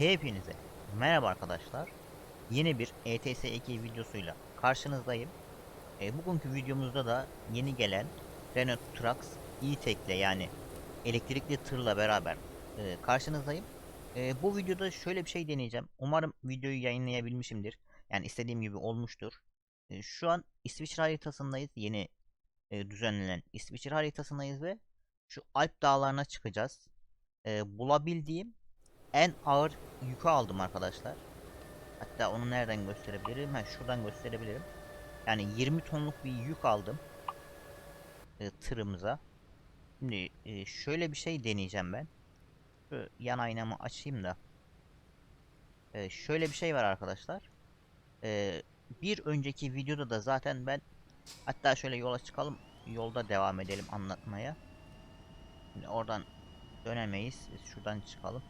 Hepinize merhaba arkadaşlar. Yeni bir E ETS 2 videosuyla karşınızdayım. E, bugünkü videomuzda da yeni gelen Renault Trax e-Tech ile yani elektrikli tırla beraber e, karşınızdayım. E, bu videoda şöyle bir şey deneyeceğim. Umarım videoyu yayınlayabilmişimdir. Yani istediğim gibi olmuştur. E, şu an İsviçre haritasındayız. Yeni e, düzenlenen İsviçre haritasındayız ve şu Alp dağlarına çıkacağız. E, bulabildiğim en ağır yükü aldım arkadaşlar. Hatta onu nereden gösterebilirim? Ha şuradan gösterebilirim. Yani 20 tonluk bir yük aldım. E, tırımıza. Şimdi e, şöyle bir şey deneyeceğim ben. Şu yan aynamı açayım da. E, şöyle bir şey var arkadaşlar. E, bir önceki videoda da zaten ben hatta şöyle yola çıkalım. Yolda devam edelim anlatmaya. Şimdi oradan dönemeyiz. Şuradan çıkalım.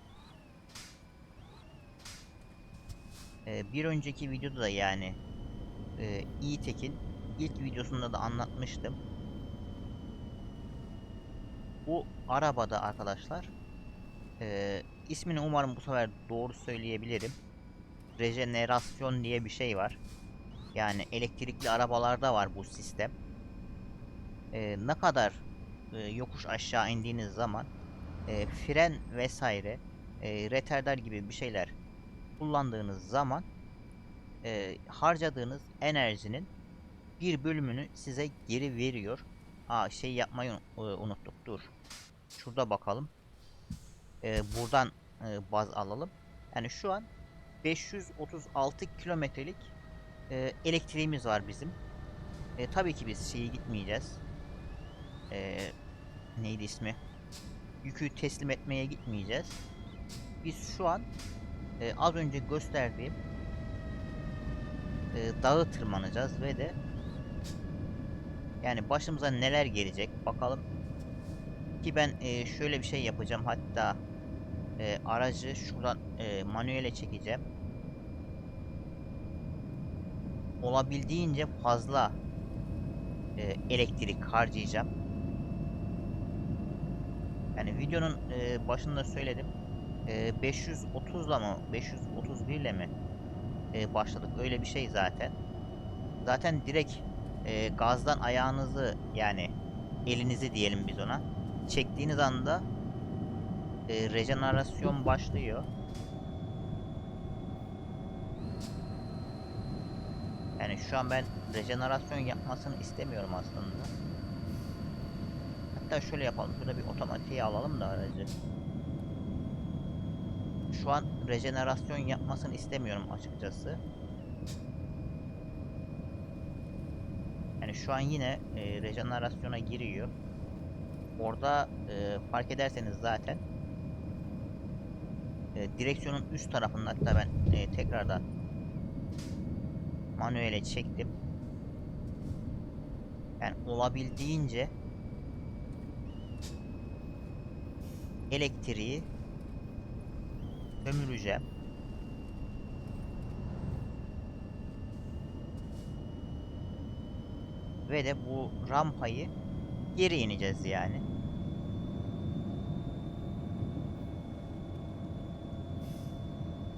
Ee, bir önceki videoda da yani e, e-Tech'in ilk videosunda da anlatmıştım. Bu arabada arkadaşlar e, ismini umarım bu sefer doğru söyleyebilirim. Rejenerasyon diye bir şey var. Yani elektrikli arabalarda var bu sistem. E, ne kadar e, yokuş aşağı indiğiniz zaman e, fren vesaire e, retarder gibi bir şeyler kullandığınız zaman e, harcadığınız enerjinin bir bölümünü size geri veriyor. Aa şey yapmayı e, unuttuk. Dur. Şurada bakalım. E, buradan e, baz alalım. Yani şu an 536 kilometrelik e, elektriğimiz var bizim. E, tabii ki biz şeyi gitmeyeceğiz. E, neydi ismi? Yükü teslim etmeye gitmeyeceğiz. Biz şu an e, az önce gösterdiğim e, dağı tırmanacağız ve de yani başımıza neler gelecek bakalım. Ki ben e, şöyle bir şey yapacağım. Hatta e, aracı şuradan e, manuele çekeceğim. Olabildiğince fazla e, elektrik harcayacağım. Yani videonun e, başında söyledim e, 530 ile mı 531 ile mi e, başladık öyle bir şey zaten. Zaten direkt e, gazdan ayağınızı yani elinizi diyelim biz ona çektiğiniz anda e, rejenerasyon başlıyor. Yani şu an ben rejenerasyon yapmasını istemiyorum aslında. Hatta şöyle yapalım. Şurada bir otomatiğe alalım da aracı şu an rejenerasyon yapmasını istemiyorum açıkçası. Yani şu an yine e, rejenerasyona giriyor. Orada e, fark ederseniz zaten e, direksiyonun üst tarafında hatta ben e, tekrardan manuele çektim. Yani olabildiğince elektriği sömüreceğim. Ve de bu rampayı geri ineceğiz yani.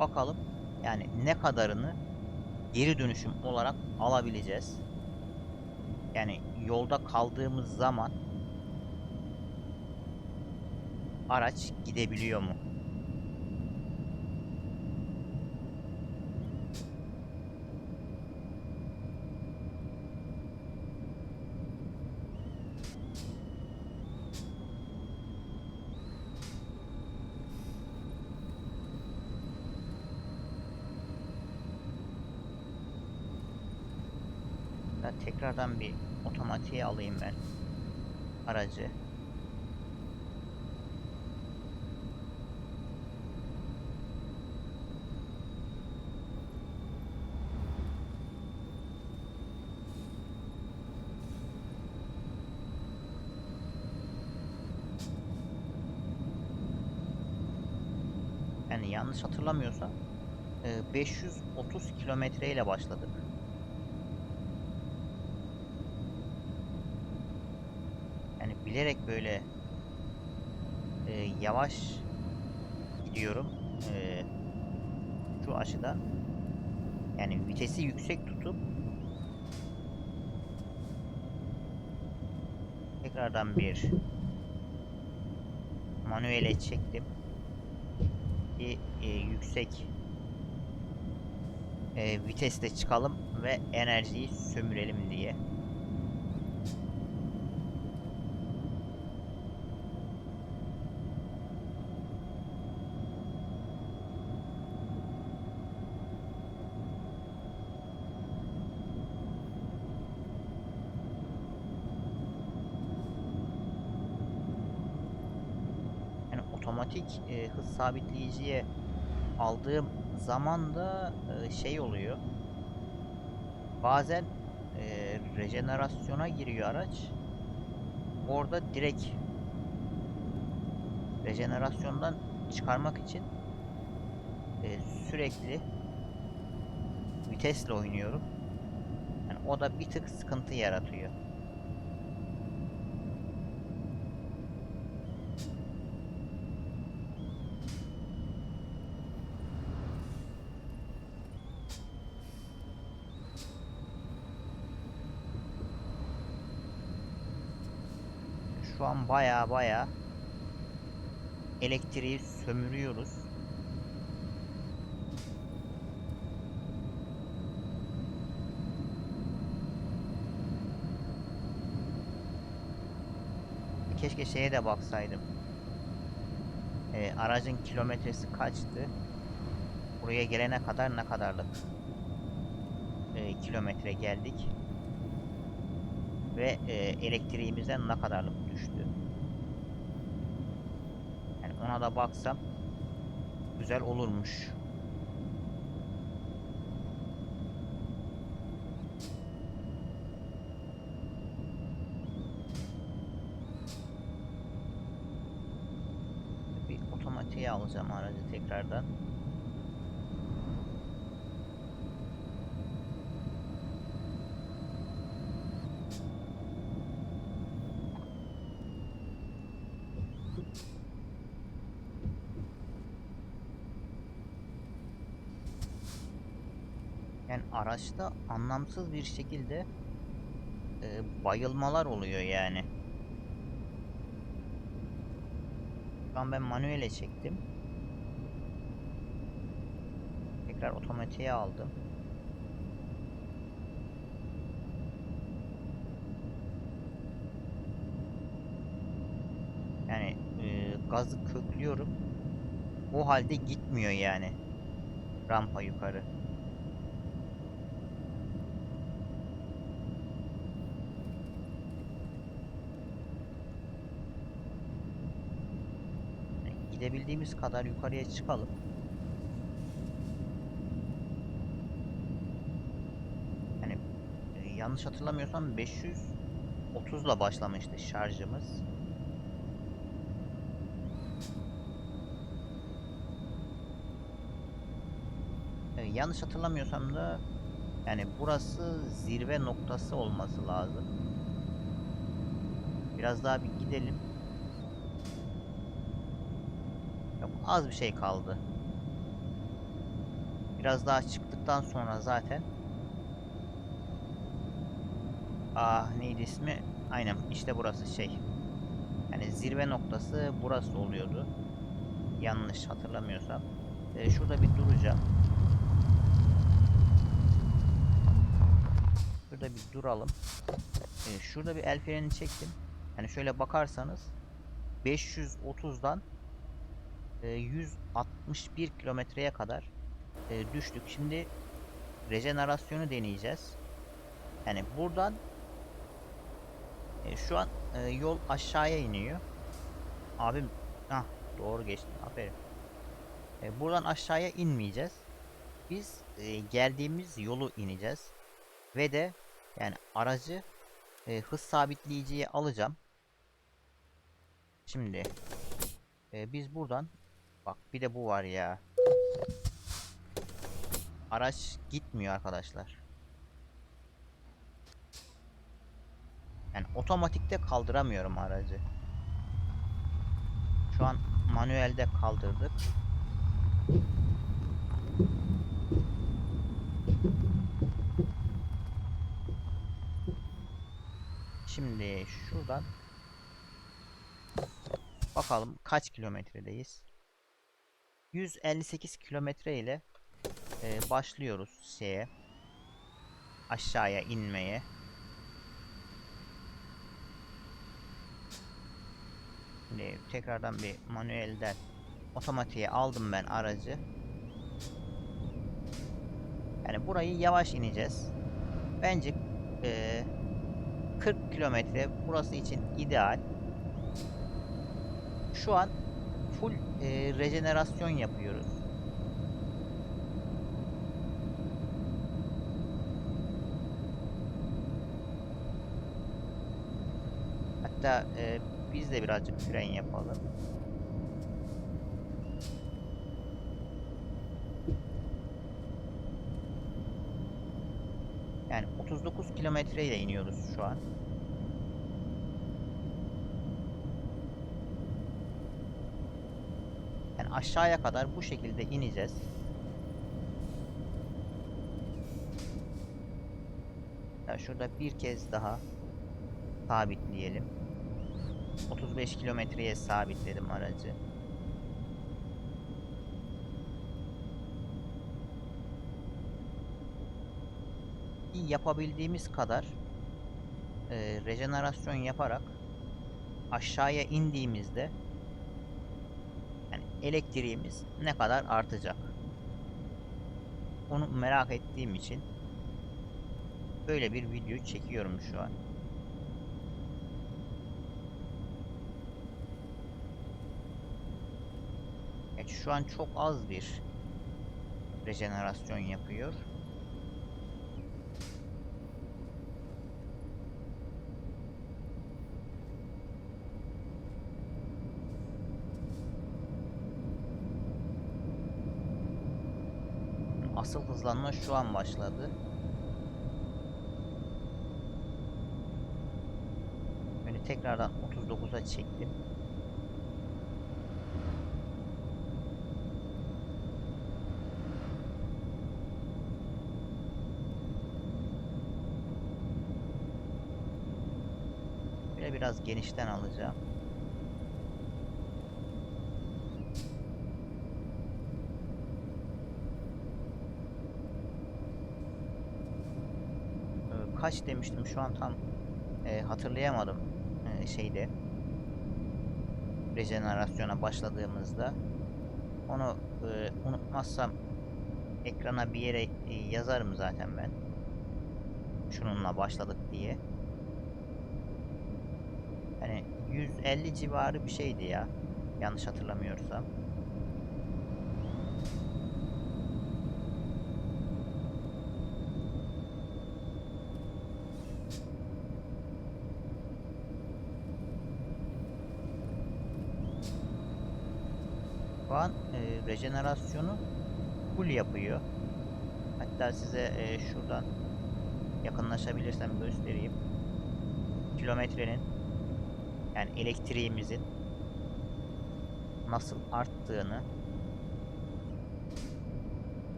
Bakalım yani ne kadarını geri dönüşüm olarak alabileceğiz. Yani yolda kaldığımız zaman araç gidebiliyor mu? Ben tekrardan bir otomatiğe alayım ben aracı. Yani yanlış hatırlamıyorsam e, 530 kilometre ile başladık. Yani bilerek böyle e, yavaş gidiyorum. E, aşıda. Yani vitesi yüksek tutup tekrardan bir manuele çektim ki e, yüksek e, viteste çıkalım ve enerjiyi sömürelim diye. Yani otomatik e, hız sabitleyiciye aldığım zaman da e, şey oluyor. Bazen e, rejenerasyona giriyor araç. Orada direkt rejenerasyondan çıkarmak için e, sürekli vitesle oynuyorum. Yani o da bir tık sıkıntı yaratıyor. Şu an baya baya elektriği sömürüyoruz. Keşke şeye de baksaydım. Ee, aracın kilometresi kaçtı? Buraya gelene kadar ne kadarlık e, kilometre geldik? ve e, elektriğimizden ne kadarlık düştü. Yani ona da baksam güzel olurmuş. Bir otomatiğe alacağım aracı tekrardan. Yani araçta anlamsız bir şekilde e, bayılmalar oluyor yani. Şu an ben manuele çektim. Tekrar otomatiğe aldım. Yani e, gazı köklüyorum. O halde gitmiyor yani. Rampa yukarı. Gidebildiğimiz kadar yukarıya çıkalım. Yani e, yanlış hatırlamıyorsam 530 ile başlamıştı şarjımız. E, yanlış hatırlamıyorsam da yani burası zirve noktası olması lazım. Biraz daha bir gidelim. Yok az bir şey kaldı. Biraz daha çıktıktan sonra zaten Ah neydi ismi? Aynen işte burası şey. Yani zirve noktası burası oluyordu. Yanlış hatırlamıyorsam. Ee, şurada bir duracağım. Şurada bir duralım. Ee, şurada bir el freni çektim. Yani şöyle bakarsanız 530'dan e, 161 kilometreye kadar e, düştük. Şimdi rejenerasyonu deneyeceğiz. Yani buradan e, şu an e, yol aşağıya iniyor. Abim ah doğru geçtin. Aferin. E, buradan aşağıya inmeyeceğiz. Biz e, geldiğimiz yolu ineceğiz. Ve de yani aracı e, hız sabitleyiciye alacağım. Şimdi e, biz buradan Bak bir de bu var ya. Araç gitmiyor arkadaşlar. Yani otomatikte kaldıramıyorum aracı. Şu an manuelde kaldırdık. Şimdi şuradan bakalım kaç kilometredeyiz. 158 kilometre ile e, başlıyoruz şeye aşağıya inmeye. Şimdi tekrardan bir manuelden otomatiğe aldım ben aracı. Yani burayı yavaş ineceğiz. Bence eee 40 kilometre burası için ideal. Şu an full eee, rejenerasyon yapıyoruz. Hatta eee, biz de birazcık fren yapalım. Yani 39 kilometre ile iniyoruz şu an. Aşağıya kadar bu şekilde ineceğiz. Ya şurada bir kez daha sabitleyelim. 35 kilometreye sabitledim aracı. yapabildiğimiz kadar e, rejenerasyon yaparak aşağıya indiğimizde elektriğimiz ne kadar artacak? Onu merak ettiğim için böyle bir video çekiyorum şu an. Evet, şu an çok az bir rejenerasyon yapıyor. Asıl hızlanma şu an başladı. Beni tekrardan 39'a çektim. Biraz genişten alacağım. Ee, kaç demiştim şu an tam e, hatırlayamadım e, şeyde rejenerasyona başladığımızda. Onu e, unutmazsam ekrana bir yere e, yazarım zaten ben. Şununla başladık diye. Hani 150 civarı bir şeydi ya yanlış hatırlamıyorsam An e, rejenerasyonu full yapıyor. Hatta size e, şuradan yakınlaşabilirsem göstereyim. Kilometrenin yani elektriğimizin nasıl arttığını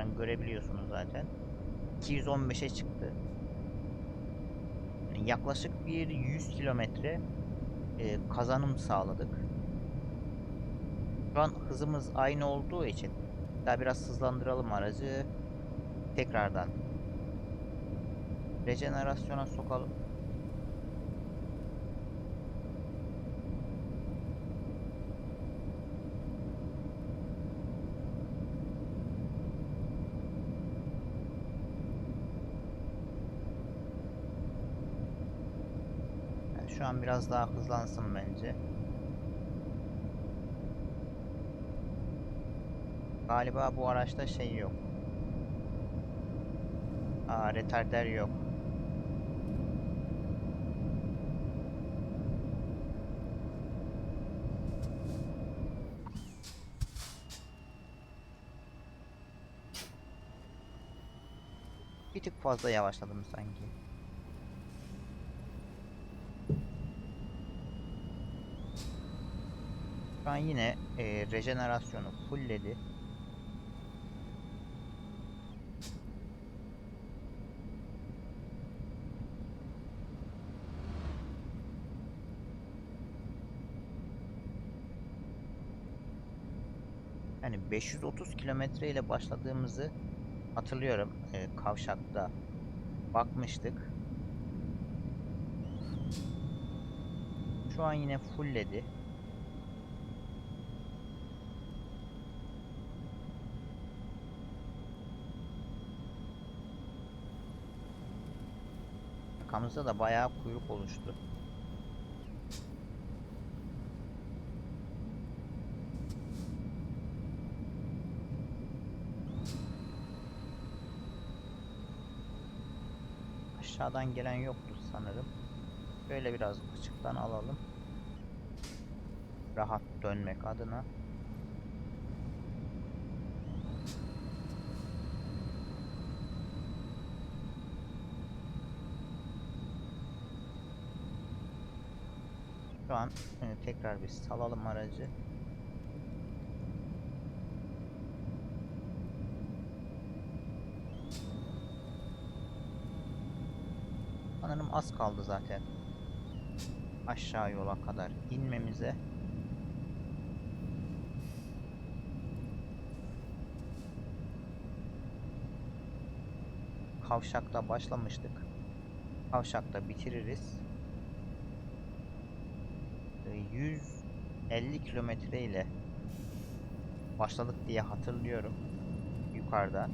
buradan görebiliyorsunuz zaten. 215'e çıktı. Yani yaklaşık bir 100 kilometre e, kazanım sağladık. Şu an hızımız aynı olduğu için daha biraz hızlandıralım aracı. Tekrardan rejenerasyona sokalım. Yani şu an biraz daha hızlansın bence. Galiba bu araçta şey yok. Aa, retarder yok. Bir tık fazla yavaşladım sanki. Şu an yine e, rejenerasyonu fullledi. Yani 530 kilometre ile başladığımızı hatırlıyorum. Ee, kavşakta bakmıştık. Şu an yine fullledi. Arkamızda da bayağı kuyruk oluştu. Aşağıdan gelen yoktur sanırım. Böyle biraz açıktan alalım. Rahat dönmek adına. Şu an e, tekrar bir salalım aracı. Sanırım az kaldı zaten. Aşağı yola kadar inmemize. Kavşakta başlamıştık. Kavşakta bitiririz. Ee, 150 kilometre ile başladık diye hatırlıyorum yukarıdan.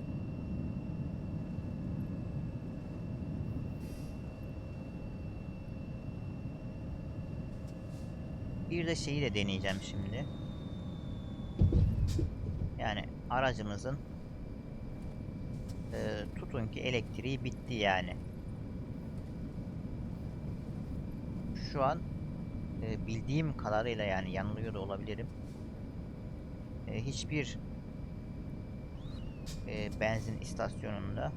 Bir de şeyi de deneyeceğim şimdi. Yani aracımızın e, tutun ki elektriği bitti yani. Şu an e, bildiğim kadarıyla yani yanılıyor da olabilirim. E, hiçbir e, benzin istasyonunda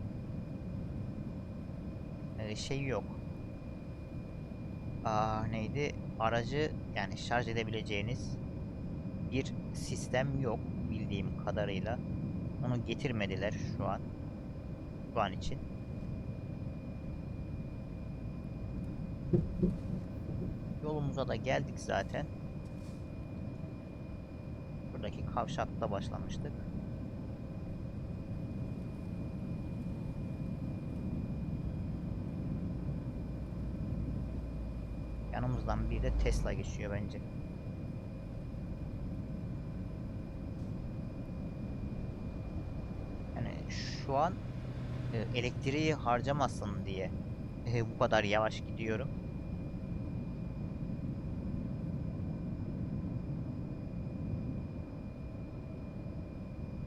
e, şey yok. Aa, neydi? Aracı yani şarj edebileceğiniz bir sistem yok bildiğim kadarıyla. Onu getirmediler şu an. Şu an için. Yolumuza da geldik zaten. Buradaki kavşakta başlamıştık. Yanımızdan bir de Tesla geçiyor bence. Yani şu an e, elektriği harcamasın diye e, bu kadar yavaş gidiyorum.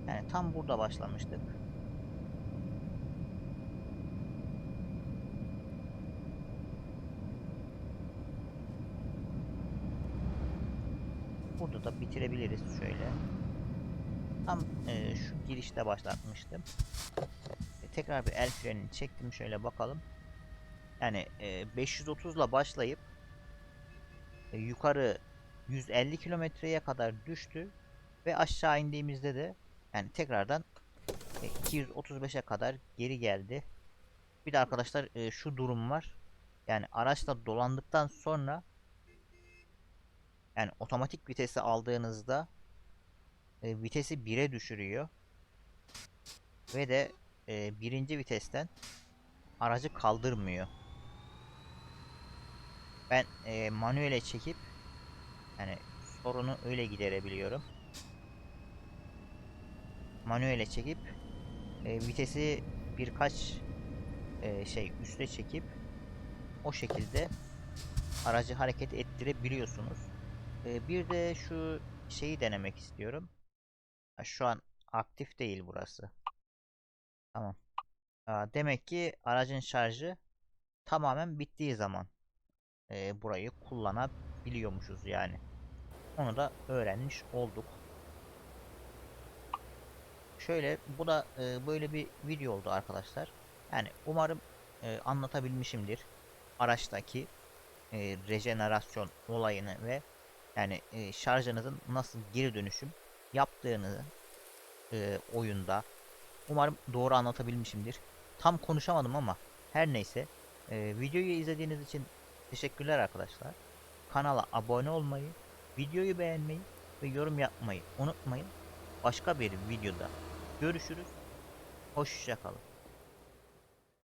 Yani tam burada başlamıştık. Burada da bitirebiliriz şöyle. Tam e, şu girişte başlatmıştım. E, tekrar bir el frenini çektim şöyle bakalım. Yani e, 530 ile başlayıp e, yukarı 150 kilometreye kadar düştü ve aşağı indiğimizde de yani tekrardan e, 235'e kadar geri geldi. Bir de arkadaşlar e, şu durum var. Yani araçla dolandıktan sonra yani otomatik vitesi aldığınızda e, vitesi 1'e düşürüyor. Ve de e, birinci vitesten aracı kaldırmıyor. Ben e, manuele çekip yani sorunu öyle giderebiliyorum. Manuele çekip e, vitesi birkaç e, şey üste çekip o şekilde aracı hareket ettirebiliyorsunuz. E, bir de şu şeyi denemek istiyorum. Ha, şu an aktif değil burası. Tamam. Aa, demek ki aracın şarjı tamamen bittiği zaman e, burayı kullanabiliyormuşuz yani. Onu da öğrenmiş olduk. Şöyle bu da e, böyle bir video oldu arkadaşlar. Yani umarım e, anlatabilmişimdir. Araçtaki e, rejenerasyon olayını ve yani e, şarjınızın nasıl geri dönüşüm yaptığını e, oyunda umarım doğru anlatabilmişimdir. Tam konuşamadım ama her neyse e, videoyu izlediğiniz için teşekkürler arkadaşlar. Kanala abone olmayı, videoyu beğenmeyi ve yorum yapmayı unutmayın. başka bir videoda görüşürüz. Hoşça kalın.